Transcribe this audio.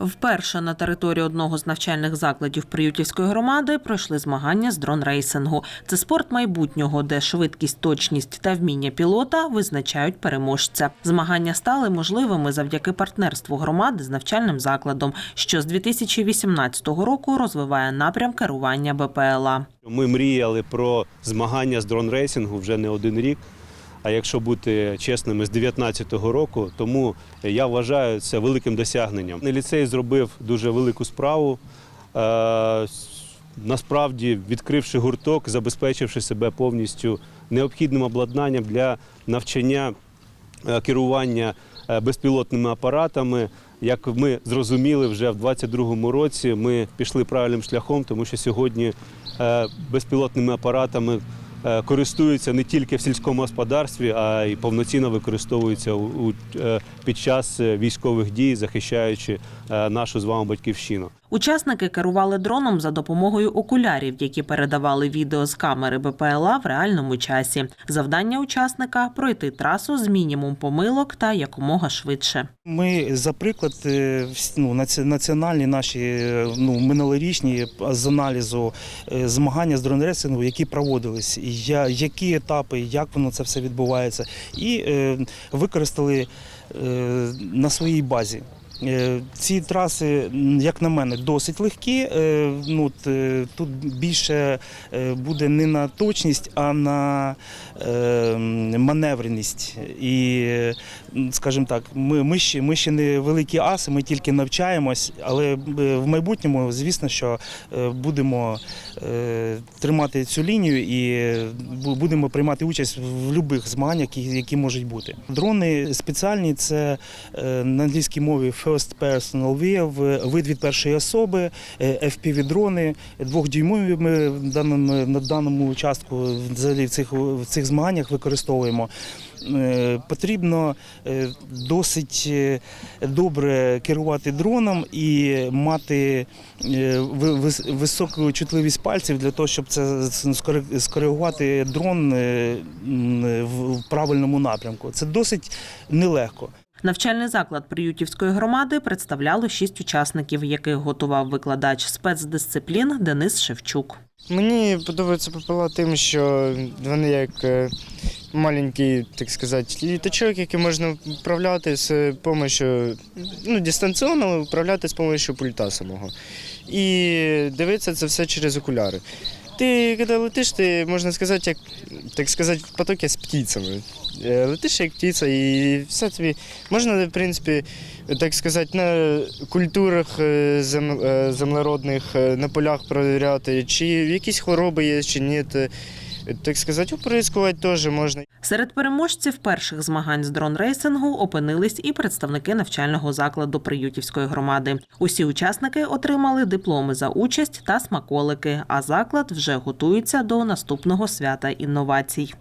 Вперше на території одного з навчальних закладів Приютівської громади пройшли змагання з дрон-рейсингу. Це спорт майбутнього, де швидкість, точність та вміння пілота визначають переможця. Змагання стали можливими завдяки партнерству громади з навчальним закладом, що з 2018 року розвиває напрям керування БПЛА. Ми мріяли про змагання з дрон-рейсингу вже не один рік. А якщо бути чесними, з 2019 року, тому я вважаю це великим досягненням. Ліцей зробив дуже велику справу. Е, Насправді, відкривши гурток, забезпечивши себе повністю необхідним обладнанням для навчання е, керування е, безпілотними апаратами. Як ми зрозуміли, вже в 2022 році ми пішли правильним шляхом, тому що сьогодні безпілотними апаратами користуються не тільки в сільському господарстві, а й повноцінно використовуються е, під час е, військових дій, захищаючи е, нашу з вами батьківщину. Учасники керували дроном за допомогою окулярів, які передавали відео з камери БПЛА в реальному часі. Завдання учасника пройти трасу з мінімум помилок та якомога швидше. Ми, за приклад, е, ну, національні наші е, ну, минулорічні з аналізу е, змагання з дронресингу, які проводились, я, які етапи, як воно це все відбувається, і використали на своїй базі. Е, Ці траси, як на мене, досить легкі. Е, Ну, е, тут більше буде не на точність, а на маневреність. І, скажімо так, ми, ще, ми ще не великі аси, ми тільки навчаємось, але в майбутньому, звісно, що будемо тримати цю лінію і будемо приймати участь в будь-яких змаганнях, які, можуть бути. Дрони спеціальні це на англійській мові First Personal View, вид від першої особи, е, FPV-дрони, двохдюймові ми в на даному участку взагалі в цих, в цих змаганнях використовуємо. Е, Потрібно е, досить добре керувати дроном і мати високу чутливість пальців для того, щоб це скори- скоригувати дрон в правильному напрямку. Це досить нелегко. Навчальний заклад Приютівської громади представляло шість учасників, яких готував викладач спецдисциплін Денис Шевчук. Мені подобається ППЛА тим, що вони як е, маленький, так сказати, літачок, який можна управляти з допомогою, ну, дистанційно управляти з допомогою пульта самого. І дивитися це все через окуляри. Ти, коли летиш, ти можна сказати, як так сказати, в потокі з птицями. Е, Летиш як птиця, і все тобі можна, в принципі, так сказати, на культурах е, зем- землеродних е, на полях перевіряти, чи якісь хвороби є, чи ні. Так сказати, оприскувати теж можна. Серед переможців перших змагань з дрон-рейсингу опинились і представники навчального закладу Приютівської громади. Усі учасники отримали дипломи за участь та смаколики. А заклад вже готується до наступного свята інновацій.